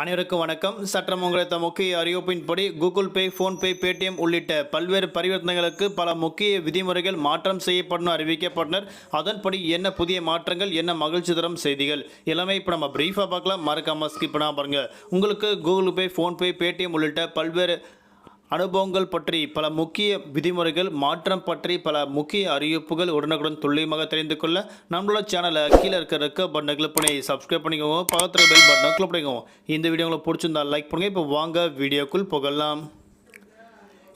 அனைவருக்கும் வணக்கம். சற்றம் உங்களத்த முக்கிய அறிவிப்பின்படி கூகுள் பே ஃபோன்பே பேடிஎம் உள்ளிட்ட பல்வேறு பரிவர்த்தனைகளுக்கு பல முக்கிய விதிமுறைகள் மாற்றம் செய்யப்படும் அறிவிக்கப்பட்டனர். அதன்படி என்ன புதிய மாற்றங்கள் என்ன மகிழ்ச்சி தரும் செய்திகள் எல்லாமே இப்போ நம்ம பிரீஃபாக பார்க்கலாம். மறக்காமல் ஸ்கிப் பண்ணால் பாருங்கள் உங்களுக்கு கூகுள் பே ஃபோன்பே பேடிஎம் உள்ளிட்ட பல்வேறு அனுபவங்கள் பற்றி பல முக்கிய விதிமுறைகள் மாற்றம் பற்றி பல முக்கிய அறிவிப்புகள் உடனுக்குடன் துல்லியமாக தெரிந்து கொள்ள நம்மளோட சேனலை கீழே இருக்கிற இருக்க பட்டனை கிளிக் பண்ணி சப்ஸ்கிரைப் பண்ணிக்கோங்க. பக்கத்தில் பெல் பட்டனை கிளிக் பண்ணிக்கோங்க. இந்த வீடியோ உங்களுக்கு பிடிச்சிருந்தா லைக் பண்ணுங்கள் இப்போ வாங்க வீடியோக்குள் புகழலாம்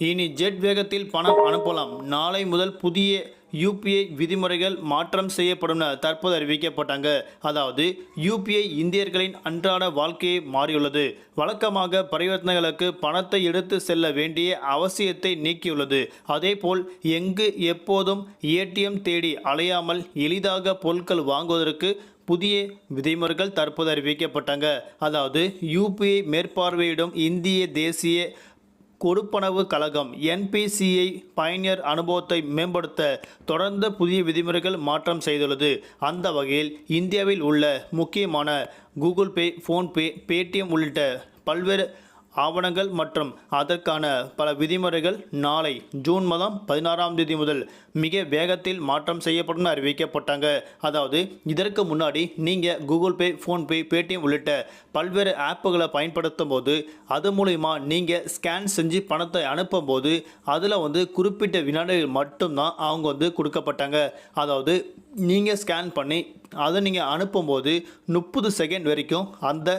இனி ஜெட் வேகத்தில் பணம் அனுப்பலாம். நாளை முதல் புதிய யூபிஐ விதிமுறைகள் மாற்றம் செய்யப்படும் என தற்போது அறிவிக்கப்பட்டாங்க. அதாவது யூபிஐ இந்தியர்களின் அன்றாட வாழ்க்கையை மாறியுள்ளது. வழக்கமாக பரிவர்த்தனைகளுக்கு பணத்தை எடுத்து செல்ல வேண்டிய அவசியத்தை நீக்கியுள்ளது. அதேபோல் எங்கு எப்போதும் ஏடிஎம் தேடி அலையாமல் எளிதாக பொருட்கள் வாங்குவதற்கு புதிய விதிமுறைகள் தற்போது அறிவிக்கப்பட்டாங்க. அதாவது யூபிஐ மேற்பார்வையிடும் இந்திய தேசிய கொடுப்பனவு கழகம் என்பிசிஐ பயணியர் அனுபவத்தை மேம்படுத்த தொடர்ந்து புதிய விதிமுறைகள் மாற்றம் செய்துள்ளது. அந்த வகையில் இந்தியாவில் உள்ள முக்கியமான கூகுள் பே ஃபோன்பே பேடிஎம் உள்ளிட்ட பல்வேறு ஆவணங்கள் மற்றும் அதற்கான பல விதிமுறைகள் நாளை ஜூன் மாதம் பதினாறாம் தேதி முதல் மிக வேகத்தில் மாற்றம் செய்யப்படும் அறிவிக்கப்பட்டாங்க. அதாவது இதற்கு முன்னாடி நீங்கள் கூகுள் பே ஃபோன்பே பேடிஎம் உள்ளிட்ட பல்வேறு ஆப்புகளை பயன்படுத்தும் போது அது மூலிமா நீங்கள் ஸ்கேன் செஞ்சு பணத்தை அனுப்பும்போது அதில் வந்து குறிப்பிட்ட வினாடிகள் மட்டும்தான் அவங்க வந்து கொடுக்கப்பட்டாங்க. அதாவது நீங்கள் ஸ்கேன் பண்ணி அதை நீங்கள் அனுப்பும்போது முப்பது செகண்ட் வரைக்கும் அந்த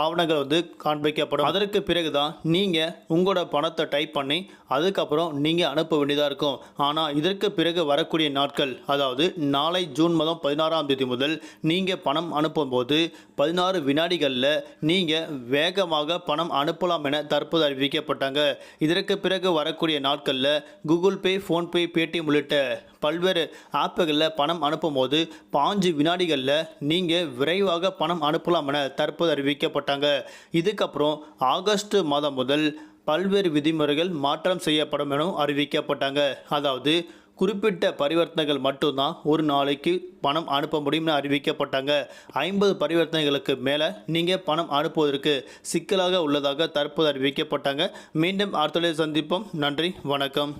ஆவணங்கள் வந்து காண்பிக்கப்படும். அதற்கு பிறகு தான் நீங்கள் உங்களோட பணத்தை டைப் பண்ணி அதுக்கப்புறம் நீங்கள் அனுப்ப வேண்டியதாக இருக்கும். ஆனால் இதற்கு பிறகு வரக்கூடிய நாட்கள் அதாவது நாளை ஜூன் மாதம் பதினாறாம் தேதி முதல் நீங்கள் பணம் அனுப்பும்போது பதினாறு வினாடிகளில் நீங்கள் வேகமாக பணம் அனுப்பலாம் என தற்போது அறிவிக்கப்பட்டாங்க. இதற்கு பிறகு வரக்கூடிய நாட்களில் கூகுள் பே ஃபோன்பே பேடிஎம் உள்ளிட்ட பல்வேறு ஆப்புகளில் பணம் அனுப்பும்போது பாஞ்சு வினாடிகளில் நீங்கள் விரைவாக பணம் அனுப்பலாம் என தற்போது செய்யப்பட்டாங்க. இதுக்கப்புறம் ஆகஸ்ட் மாதம் முதல் பல்வேறு விதிமுறைகள் மாற்றம் செய்யப்படும் என அறிவிக்கப்பட்டாங்க. அதாவது குறிப்பிட்ட பரிவர்த்தனைகள் மட்டும்தான் ஒரு நாளைக்கு பணம் அனுப்ப முடியும்னு அறிவிக்கப்பட்டாங்க. ஐம்பது பரிவர்த்தனைகளுக்கு மேலே நீங்கள் பணம் அனுப்புவதற்கு சிக்கலாக உள்ளதாக தற்போது அறிவிக்கப்பட்டாங்க. மீண்டும் அடுத்த சந்திப்போம். நன்றி வணக்கம்.